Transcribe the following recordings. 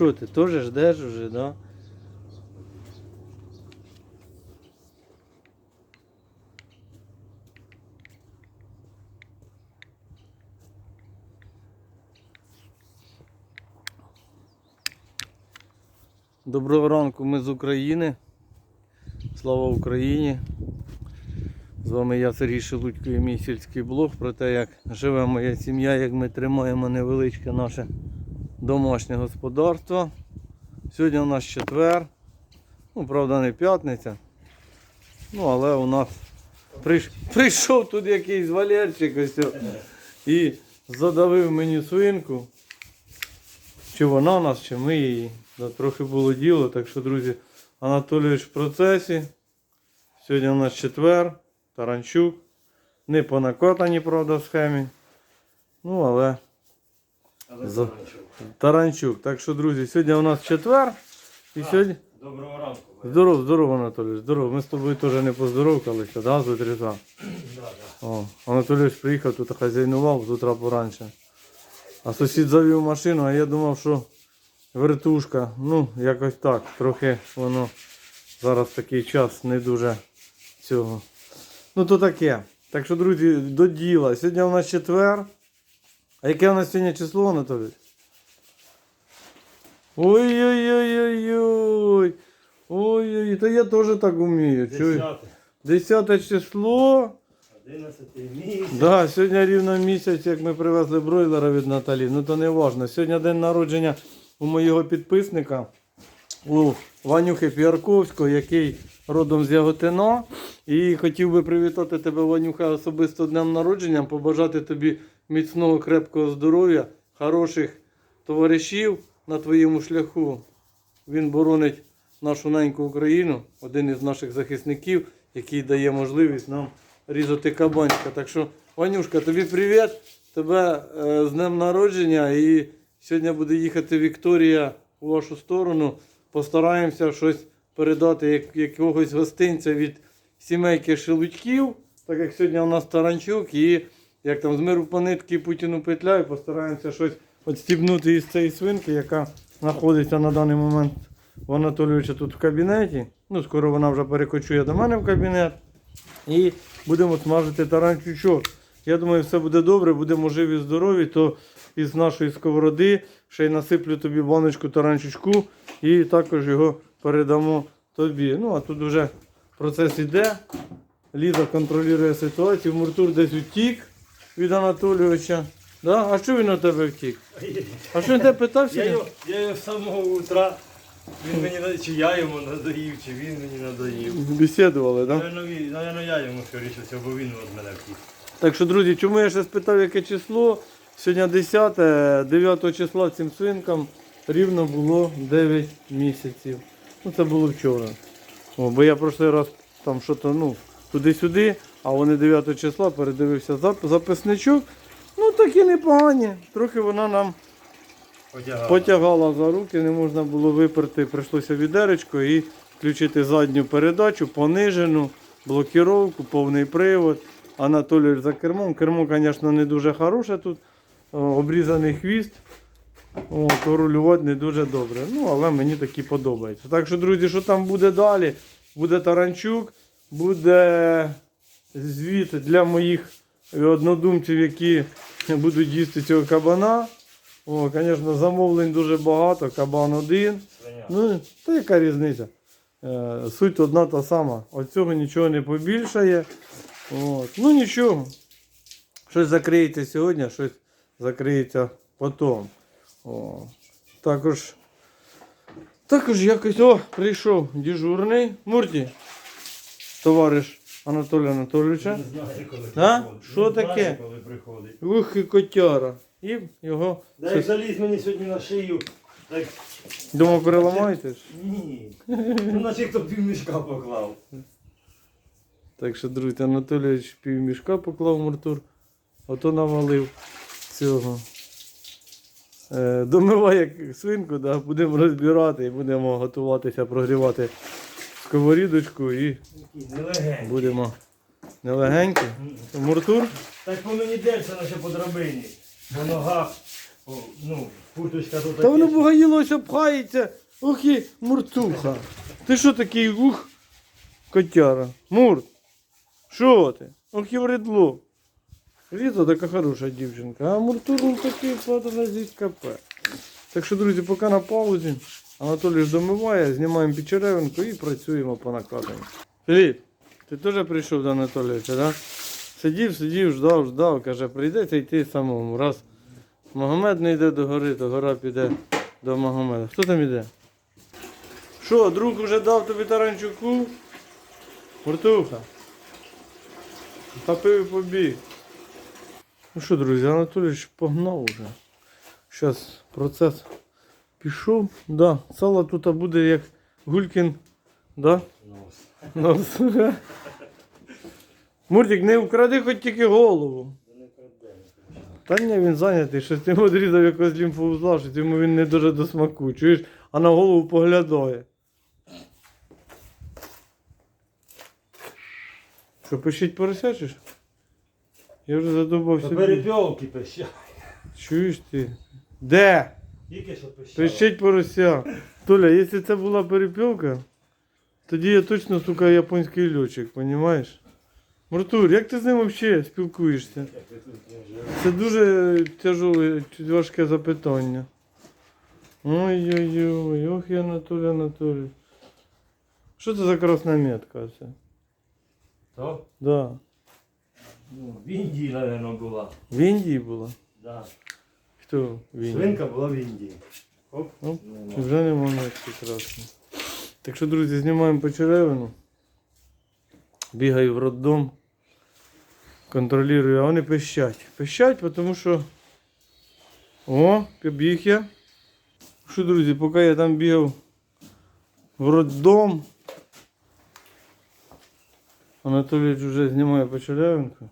що ти, теж ждеш вже, да? Доброго ранку, ми з України. Слава Україні! З вами я Сергій Шелудько і мій сільський блог про те, як живе моя сім'я, як ми тримаємо невеличке наше домашнє господарство. Сьогодні у нас четвер. Ну, правда, не п'ятниця. Ну, але у нас прийш... прийшов тут якийсь Валерчик ось і задавив мені свинку. Чи вона у нас, чи ми її. Да, трохи було діло, так що, друзі, Анатолійович в процесі. Сьогодні у нас четвер, Таранчук. Не по накатаній, правда, в схемі. Ну, але Але За- Таранчук. Таранчук. Так що, друзі, сьогодні у нас четвер. І сьогодні. Доброго ранку. Здоров, здорово, Анатолій, здорово. Ми з тобою теж не поздоровкалися, да, з да. О, Анатолійович приїхав, тут хазяйнував з утра поранше. А сусід завів машину, а я думав, що вертушка. Ну, якось так. Трохи воно зараз такий час не дуже цього. Ну то таке. Так що, друзі, до діла. Сьогодні у нас четвер. А яке у нас сьогодні число, Анатолій? Ой-ой-ой-ой-ой. Ой-ой, та я теж так вмію. Десяте. Десяте число. Одинадцятий місяць. Да, сьогодні рівно місяць, як ми привезли бройлера від Наталі. Ну то не важно. Сьогодні день народження у моєго підписника, у Ванюхи Фіарковського, який родом з Яготина. І хотів би привітати тебе, Ванюха, особисто днем народження, побажати тобі міцного, крепкого здоров'я, хороших товаришів на твоєму шляху. Він боронить нашу неньку Україну, один із наших захисників, який дає можливість нам різати кабанчика. Так що, Ванюшка, тобі привіт, тебе е, з днем народження. І сьогодні буде їхати Вікторія у вашу сторону. Постараємося щось передати, як, якогось гостинця від сімейки Шелудьків, так як сьогодні у нас Таранчук, і як там з миру по нитки Путіну петляю, постараємося щось відстібнути із цієї свинки, яка знаходиться на даний момент у Анатолійовича тут в кабінеті. Ну, скоро вона вже перекочує до мене в кабінет. І будемо смажити таранчучок. Я думаю, все буде добре, будемо живі, здорові, то із нашої сковороди ще й насиплю тобі баночку таранчучку і також його передамо тобі. Ну, а тут вже процес іде. Ліза контролює ситуацію. Муртур десь утік від Анатолійовича. Да? А що він у тебе втік? А що він тебе питався? Я його, я його з самого утра, він мені чи я йому надоїв, чи він мені надоїв. Бесідували, так? Да? Наверно, я йому скоріше бо він від мене втік. Так що, друзі, чому я ще спитав, яке число? Сьогодні 10, 9 числа цим свинкам рівно було 9 місяців. Ну це було вчора. О, бо я прошлий раз там що то ну, туди-сюди, а вони 9 числа передивився зап- записничок. Ну такі непогані. Трохи вона нам Потягав. потягала за руки, не можна було виперти, прийшлося відеречко і включити задню передачу, понижену, блокіровку, повний привод. Анатолій за кермом. Кермо, звісно, не дуже хороше тут. Обрізаний хвіст. О, то рулювати не дуже добре. Ну, але мені такі подобається. Так що, друзі, що там буде далі? Буде таранчук, буде звіт для моїх однодумців, які будуть їсти цього кабана. О, звісно, замовлень дуже багато, кабан один. Ну, та яка різниця? Е, суть одна та сама. От цього нічого не побільшає. От. Ну нічого. Щось закриється сьогодні, щось закриється потім. О. Також, також якось о, прийшов дежурний Мурті, товариш Анатолія Анатолійовича. А? Що таке? коли приходить. Ух і котяра. І його. Да як заліз мені сьогодні на шию, так Думав, переламаєте? ні. Ну наче хто пів мішка поклав. Так що, друзі, Анатолійович півмішка поклав Муртур, ото навалив цього. Е, домивай як свинку, да, будемо розбирати і будемо готуватися прогрівати сковорідочку і будемо нелегенькі. Муртур, Так по мені дерся наче по драбині. По ногах. О, Ну, футочка тут Та воно таке. бугаїлося пхається. Ох і мурцуха. Ти що такий ух? Котяра. Мурт. Що ти? Ох і вредло. Ліза така хороша дівчинка, а Муртур такий подразить КП. Так що, друзі, поки на паузі. Анатолій ж домиває, знімаємо печеревинку і працюємо по накладанню. Філіп, ти теж прийшов до Анатолійовича, так? Сидів, сидів, ждав, ждав, каже, прийдеться йти самому. Раз Магомед не йде до гори, то гора піде до Магомеда. Хто там іде? Що, друг вже дав тобі таранчуку? Муртуха. Хапив і побіг. Ну що, друзі, Анатолійович погнав уже. Зараз процес пішов. Да, сало тут буде як Гулькін. Да? Нос. Нос. Муртик, не вкради хоч тільки голову. Та ні, він зайнятий, щось ти відрізав якогось лімфоузла, щось йому він не дуже до смаку. Чуєш, а на голову поглядає. Що, пишіть поросячиш? Я вже задумався. Та перепілки пища. Чуєш ти? Де? Тільки що пища. Пишіть порося. Толя, якщо це була перепілка, тоді я точно, сука, японський льотчик, понімаєш? Мартур, як ти з ним взагалі спілкуєшся? Це дуже тяжеле, важке запитання. Ой-ой-ой, ох я Анатолій Анатолій. Що це за красна метка? Це? То? Да. Ну, в Індії, мабуть, була. В Індії була? Да. Хто в Індії? Свинка була в Індії. Оп. Нема. І вже нема метки красної. Так що, друзі, знімаємо почеревину. Бігаю в роддом. Контролюю, а вони пищать. Пищать, тому що. О, побіг я. Що, друзі, поки я там бігав в роддом. Анатолій вже знімає почеревинку.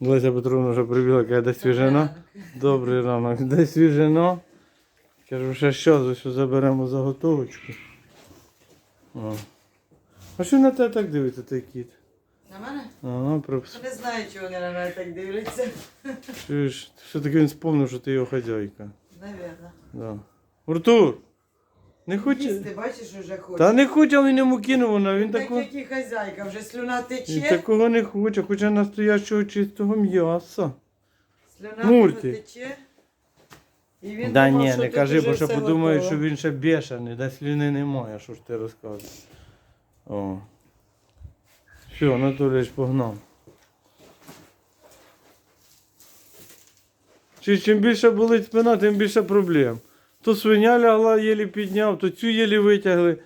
Леся Петровна вже прибігла, каже, де свіжина. Добрий ранок, де свіжина. Кажу, ще щас ось заберемо заготовочку. О. А що на тебе так дивиться той кіт? На мене? Ага, про... Не знаю, чого вони на мене так дивляться. Чуєш, все-таки він спомнив, що ти його хазяйка. Навірно. Да. Артур! Не хоче? Їсти, бачиш, уже хоче. Та не хоче, але йому кинув вона, він так такого. як і хазяйка, вже слюна Він такого не хоче, хоче настоящого чистого м'яса. Слюна Мурти. тече. І він Да думав, ні, що не тут кажи, уже бо що все подумають, готово. що він ще бешений, де сліни немає, що ж ти розказуєш. О. Все, Анатолійович погнав. Чи чим більше болить спина, тим більше проблем. То свиня лягла, єлі підняв, то цю єлі витягли.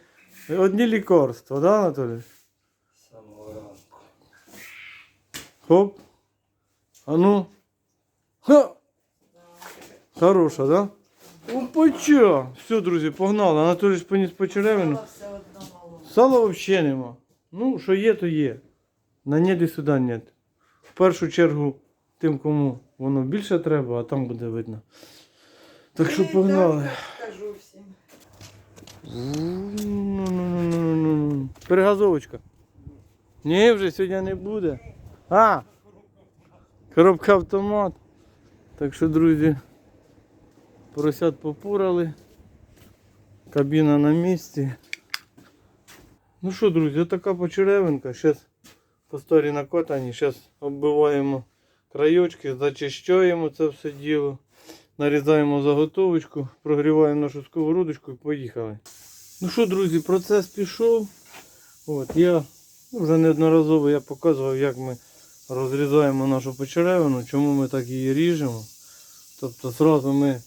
Одні лікарства, да, Анатолій? Самого. Хоп. А ну. Ха! Хороша, да? Опача! Все, друзі, погнали. Анатолій ж поніс по черевину. Сала взагалі нема. Ну, що є, то є. На ні сюди нет. В першу чергу тим, кому воно більше треба, а там буде видно. Так що погнали. так всім. Перегазовочка. Ні, вже сьогодні не буде. А! Коробка автомат. Так що, друзі, поросят попурали. Кабіна на місці. Ну що, друзі, така почеревинка. Зараз по старі накотані. Зараз оббиваємо краєчки, зачищаємо це все діло. Нарізаємо заготовочку, прогріваємо нашу сковородочку і поїхали. Ну що, друзі, процес пішов. От, я ну, вже неодноразово я показував, як ми розрізаємо нашу печеревину, чому ми так її ріжемо. Тобто зразу ми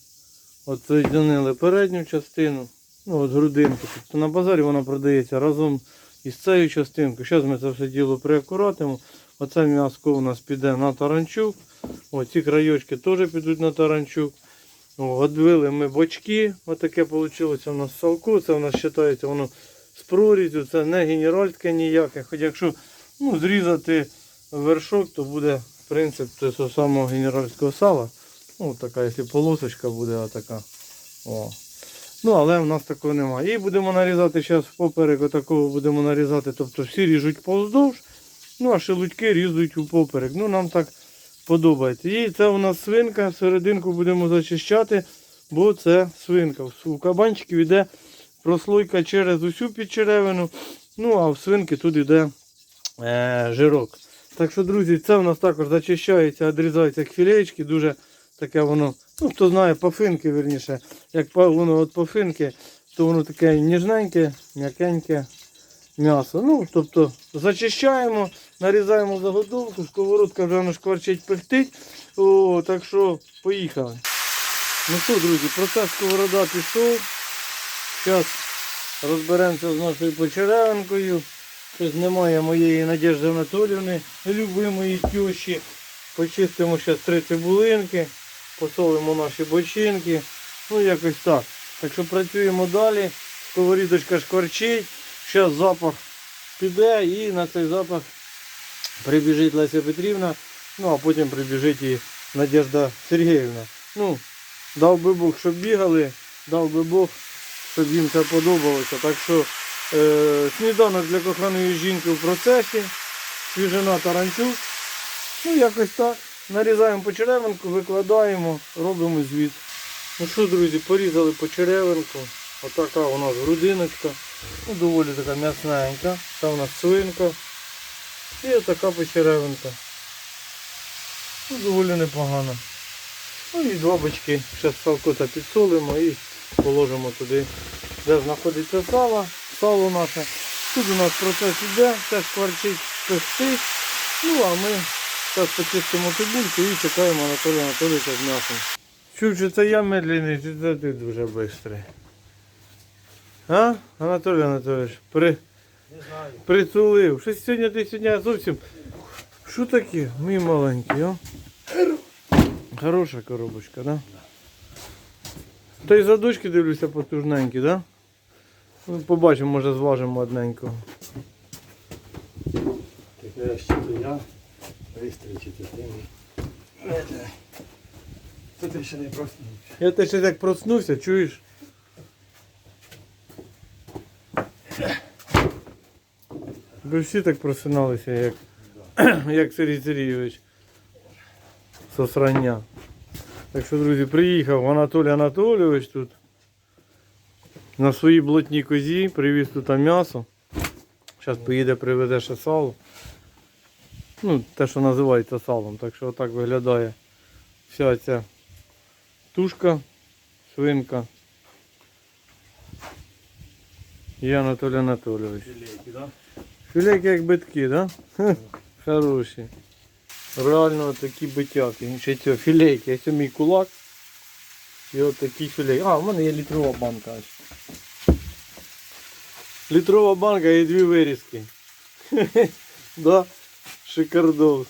відсоединили передню частину, ну от грудинку. Тобто на базарі вона продається разом із цією частинкою. Зараз ми це все діло приакуратимо. Оце м'яско у нас піде на таранчук. О, ці краєчки теж підуть на таранчук. О, Одвили ми бочки, отаке вийшло у нас салку, це у нас вважається воно з прорізю, це не генеральське ніяке. Хоч якщо ну, зрізати вершок, то буде принцип того самого генеральського сала. Ну, така, якщо полосочка буде отака. О. Ну, але в нас такого немає. І будемо нарізати зараз поперек, отакого будемо нарізати. Тобто всі ріжуть повздовж, ну а шелудьки різуть у поперек. Ну, нам так подобається. І це у нас свинка, серединку будемо зачищати, бо це свинка. У кабанчиків йде прослойка через усю підчеревину, ну а в свинки тут йде е, жирок. Так що, друзі, це у нас також зачищається, відрізається як філеєчки, дуже таке воно, ну хто знає, пафинки, верніше, як воно от пафинки, то воно таке ніжненьке, м'якеньке м'ясо. Ну, тобто зачищаємо, нарізаємо заготовку, сковородка вже шкварчить пихтить. О, так що поїхали. Ну що, друзі, процес сковорода пішов. Зараз розберемося з нашою почеревинкою. Щось немає моєї Надежди Анатоліївни, любимої тещі. Почистимо зараз три цибулинки, посолимо наші бочинки. Ну, якось так. Так що працюємо далі. Сковорідочка шкварчить. Зараз запах піде і на цей запах прибіжить Леся Петрівна, ну а потім прибіжить і Надежда Сергіївна. Ну, дав би Бог, щоб бігали, дав би Бог, щоб їм це подобалося. Так що е, сніданок для коханої жінки в процесі, свіжина таранчук. Ну, якось так. Нарізаємо почеревинку, викладаємо, робимо звіт. Ну що, друзі, порізали почеревинку. Отака у нас грудиночка. Ну, доволі така м'ясненька. Це у нас свинка. І отака почеревинка. Ну, доволі непогано. Ну і два бочки. Зараз салкота підсолимо і положимо туди, де знаходиться сало. Сало наше. Тут у нас процес іде, теж кварчить, пестить. Ну а ми зараз почистимо цибульку і чекаємо Анатолія Анатолійовича з м'ясом. Чув, чи це я медленний, це ти дуже швидкий? А? Анатолій Анатолійович, при... Не знаю. притулив. Щось сьогодні ти сьогодні зовсім. Що таке? Мій маленький, а? Хороша коробочка, да? Та й задочки дивлюся потужненькі, да? Ну, побачимо, може зважимо одненького. Так я ще то я. Вистрічити тим. Тут ти ще не проснувся. Я теж ще так проснувся, чуєш? Ви всі так просиналися, як, як Сергій Сергійович. Сосрання. Так що, друзі, приїхав Анатолій Анатолійович тут. На своїй блотній козі, привіз тут м'ясо. Зараз поїде, привезе ще сало. Ну, те, що називається салом. Так що отак виглядає вся ця тушка, свинка. І Анатолій Анатолійович. Філейки, да? Філейки як битки, да? Хе, Хороші. Реально такі битяки. Ще цього філейки. Ось мій кулак. І от такі філейки. А, в мене є літрова банка. Літрова банка і дві вирізки. Да? Шикардос.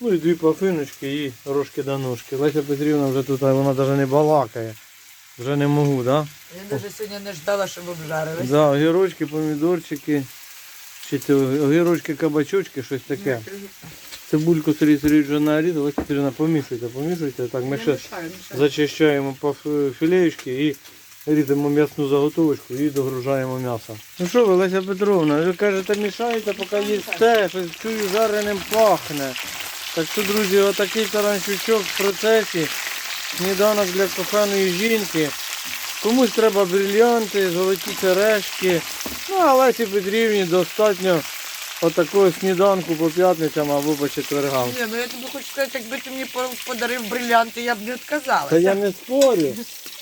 Ну і дві пафиночки і рожки до ножки. Леся Петрівна вже тут, вона навіть не балакає. Вже не можу, да? Я навіть сьогодні не ждала, щоб обжарились. Да, огірочки, помідорчики, чи це огірочки, кабачочки, щось таке. Цибульку Сергій Сергійович вже нарізав, Леся Петрівна, помішуйте, помішуйте. Так, ми зараз зачищаємо по філеєчки і різемо м'ясну заготовочку і догружаємо м'ясо. Ну що ви, Леся Петровна, ви кажете, мішаєте, поки їсте, щось чую, жареним пахне. Так що, друзі, отакий таранчучок в процесі. Сніданок для коханої жінки. Комусь треба брильянти, золоті сережки. Ну, а Лесі Петрівні достатньо отакого сніданку по п'ятницям або по четвергам. Ні, ну я тобі хочу сказати, якби ти мені подарив брилянти, я б не відказалася. Та я не спорю.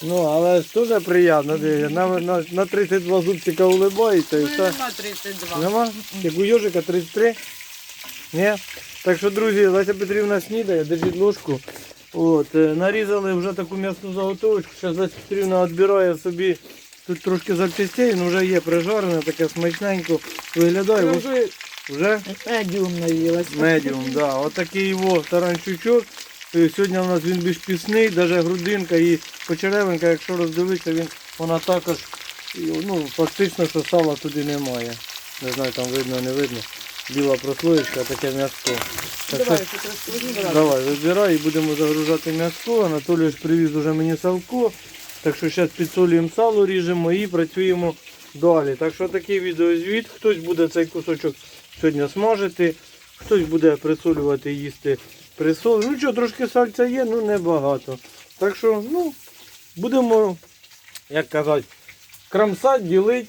Ну, але ж дуже приємно. На, на, на 32 зубчика улибається і Ну, все. нема 32. Нема? Як у Йожика 33? Ні? Так що, друзі, Леся Петрівна снідає, держіть ложку. От, е, нарізали вже таку м'ясну заготовочку. Зараз Леся Петрівна відбирає собі тут трошки запчастей, ну вже є прижарене, таке смачненько виглядає. Вже Вже медіум наїлася. медіум, да. Отакий його таранчучок. Е, Сьогодні у нас він більш пісний, навіть грудинка і почеревинка, якщо роздивитися, він, вона також, ну, фактично, що сала туди немає. Не знаю, там видно, не видно. Біла прослоєчка, таке м'яско. Так Давай, давай, вибирай і будемо загружати м'яско. Анатолій ж привіз уже мені салко. Так що зараз підсолюємо сало, ріжемо і працюємо далі. Так що такий відеозвіт. Хтось буде цей кусочок сьогодні смажити, Хтось буде присолювати їсти присол. Ну що, трошки сальця є, ну небагато. Так що, ну, будемо, як казати, крамсать, ділить.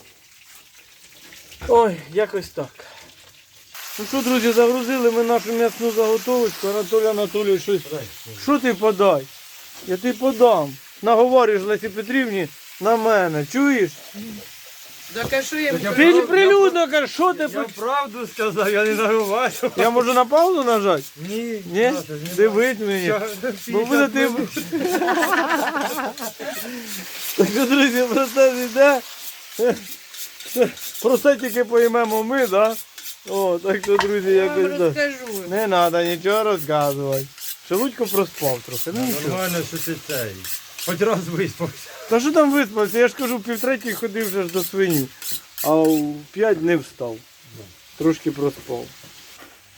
Ой, якось так. Ну що, друзі, загрузили ми нашу м'ясну заготовочку. Анатолій Анатолійович щось. Що ти подай? Я ти подам. Наговориш Лесі Петрівні на мене. Чуєш? Так а що я Так я Ти Я- прилюдно кажеш, що ти Я по- правду сказав, я не наруваю. Я можу на паузу нажати? Ні, Ні? Наташа, не Дивись мені. Бо буде ти. Так що, друзі, процес йде. Про це тільки поймемо ми, так? Да? О, так що, друзі, Я вам якось так. розкажу. Не треба нічого розказувати. Шелудько проспав трохи. Ну, нічого. Нормально, що ти цей. Хоч раз виспався. Та що там виспався? Я ж кажу, в півтретій ходив вже ж до свині, а в п'ять не встав. Трошки проспав.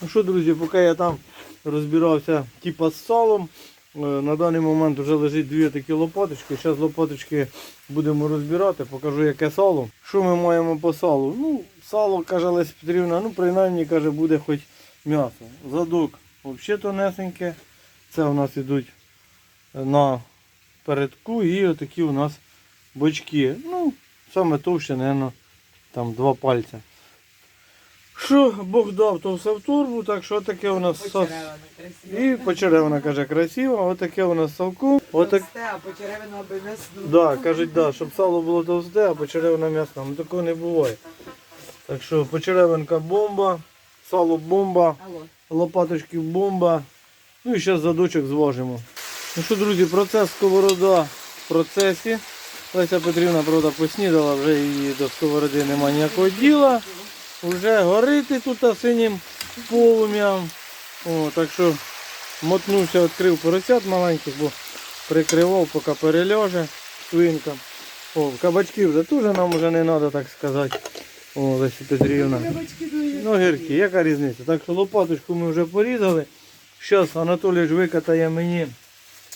Ну що, друзі, поки я там розбирався типа з салом, е, на даний момент вже лежить дві такі лопаточки. Зараз лопаточки будемо розбирати, покажу яке сало. Що ми маємо по салу? Ну, сало, каже Леся Петрівна, ну принаймні каже, буде хоч м'ясо. Задок взагалі тонесеньке. Це у нас ідуть на передку і отакі у нас бочки. Ну, саме товще, мабуть, там два пальця. Що Бог дав, то все в турбу, так що таке у нас сал. І почеревина каже красиво, отаке у нас салку. Отак... а почеревина аби м'ясну. Да, кажуть, да, щоб сало було товсте, а почеревина м'ясна. Ну такого не буває. Так що почеревинка бомба, сало бомба, Алло. лопаточки бомба. Ну і зараз задочок зважимо. Ну що, друзі, процес сковорода в процесі. Леся Петрівна, правда, поснідала, вже її до сковороди немає ніякого діла. Вже горити тут синім полум'ям. О, так що мотнувся, відкрив поросят маленьких, бо прикривав, поки переляже свинка. О, кабачки вже теж нам вже не треба, так сказати. О, Леся Петрівна. Ну, гіркі, яка різниця? Так що лопаточку ми вже порізали. Зараз Анатолій ж викатає мені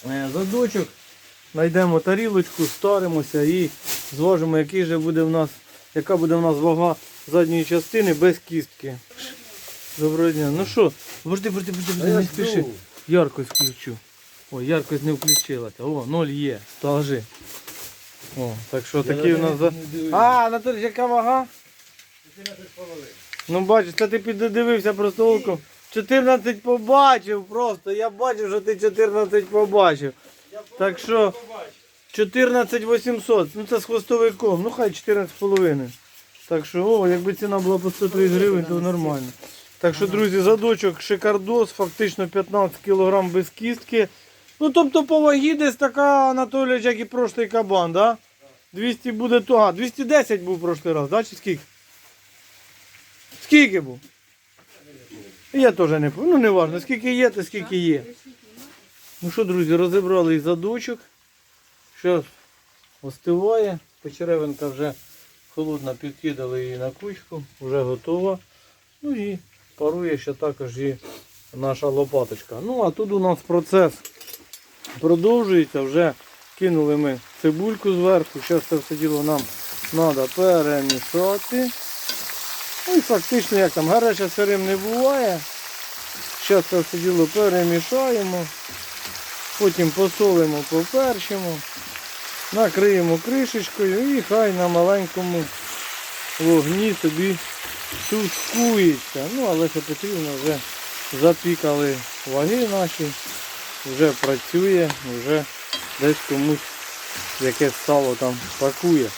е, задочок. Знайдемо тарілочку, старимося і зважимо, який же буде в нас, яка буде в нас вага задньої частини без кістки. Доброго дня. Ну що, подожди, подожди, подожди, не спіши. Яркость включу. Ой, яркость не включилася. О, ноль є. Столожи. О, так що такий у нас за. А, Анатолій, яка вага? Ну бачиш, це ти піддивився просто оком. 14 побачив просто. Я бачив, що ти 14 побачив. Так що 14 800. Ну це з хвостовиком. Ну хай 14,5. Так що, о, якби ціна була по 130 гривень, то нормально. Так що, друзі, задочок шикардос, фактично 15 кг без кістки. Ну тобто по вагі десь така Анатолій, як і прошлий кабан, да? 200 буде то. А, 210 був прошлий раз, да? Чи скільки? Скільки був? Я теж не пам'ятаю. Ну не важливо, скільки є, то скільки є. Ну що, друзі, розібрали і задочок. Зараз остиває. Печеревинка вже холодна, підкидали її на кучку, вже готова. Ну і парує ще також і наша лопаточка. Ну а тут у нас процес продовжується. Вже кинули ми цибульку зверху. Зараз це все діло нам треба перемішати. Ну і фактично, як там, гаряча сирим не буває. Зараз це все діло перемішаємо. Потім посолимо, поперчимо. Накриємо кришечкою і хай на маленькому вогні собі тушкується. Ну, але це потрібно вже запікали ваги наші, вже працює, вже десь комусь якесь сало там пакує.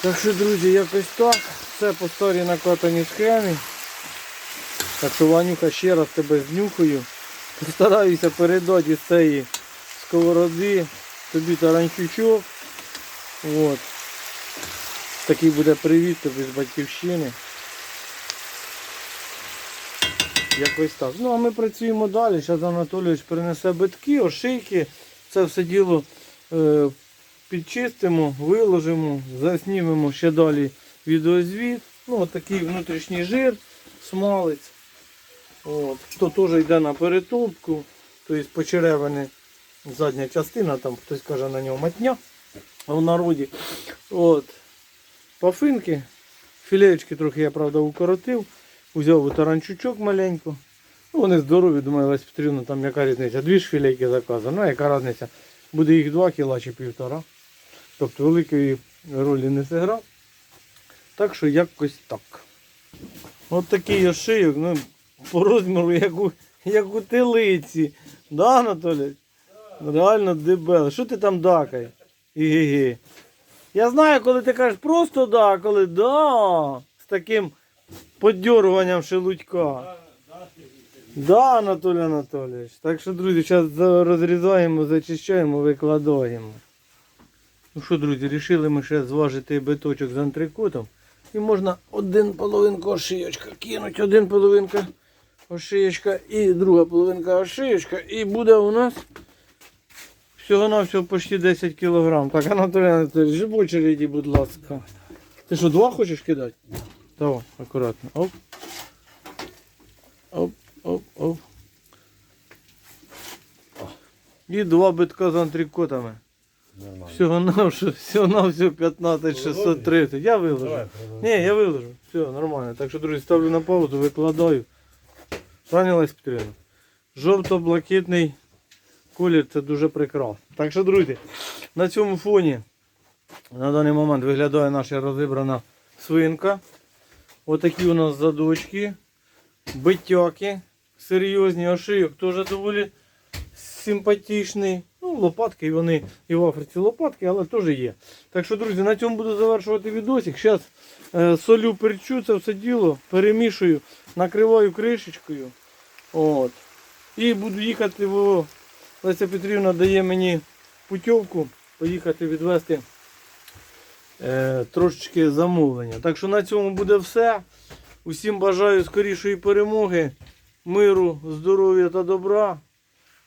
Так що, друзі, якось так. Все по старій накатаній схемі. Так що, Ванюха, ще раз тебе знюхаю. Постараюся передати з цієї сковороди тобі таранчучок. От. Такий буде привіт тобі з батьківщини. Якось так. Ну а ми працюємо далі. Зараз Анатолійович принесе битки, ошийки. Це все діло е, підчистимо, виложимо, заснімемо ще далі відеозвіт. Ну, от такий внутрішній жир, смалець. От. То теж йде на перетопку, тобто почеревини задня частина, там хтось каже на нього матня в народі. От. Пафинки, філеєчки трохи я правда укоротив. Взяв таранчучок маленьку. Ну, вони здорові, думаю, Лесь Петрівна, там яка різниця. Дві ж філейки заказано. Ну, яка різниця? Буде їх 2 кіла чи півтора. Тобто великої ролі не зіграв. Так що якось так. От такий ошийок, ну, по розміру, як у, як у телиці. Да, Анатолій? Реально дебеле. Що ти там дакаєш? Іге. Я знаю, коли ти кажеш просто да, коли да. З таким подьоруванням шелудька. Да, Анатолій Анатолійович. Так що, друзі, зараз розрізаємо, зачищаємо, викладаємо. Ну що, друзі, вирішили ми ще зважити биточок з антрикотом. І можна один половинку ошиєчка кинути, один половинка ошиєчка і друга половинка ошиєчка. І буде у нас всього на всього почти 10 кг. Так, Анатолій Анатолійович, в очереді, будь ласка. Ти що, два хочеш кидати? Давай, акуратно. Оп. Оп, оп, оп. І два битка з антрикотами. Всього на всього, на всього 15 630. Я виложу. Давай, Ні, я виложу. Все, нормально. Так що, друзі, ставлю на паузу, викладаю. Пані Лесь Петрівна, жовто-блакитний колір це дуже прекрасно. Так що, друзі, на цьому фоні на даний момент виглядає наша розібрана свинка. Отакі у нас задочки, битяки, серйозні, ошийок теж доволі симпатичний. Ну, лопатки вони і в Африці лопатки, але теж є. Так що, друзі, на цьому буду завершувати відосик. Зараз е, солю перчу це все діло, перемішую, накриваю кришечкою. От. І буду їхати в Леся Петрівна дає мені путівку поїхати відвести е, трошечки замовлення. Так що на цьому буде все. Усім бажаю скорішої перемоги, миру, здоров'я та добра.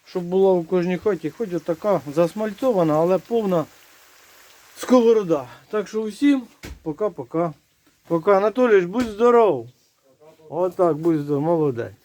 Щоб була в кожній хаті, хоч така засмальцована, але повна сковорода. Так що усім пока-пока. Пока. Анатолійович, будь здоров. Отак, будь здоров, молодець.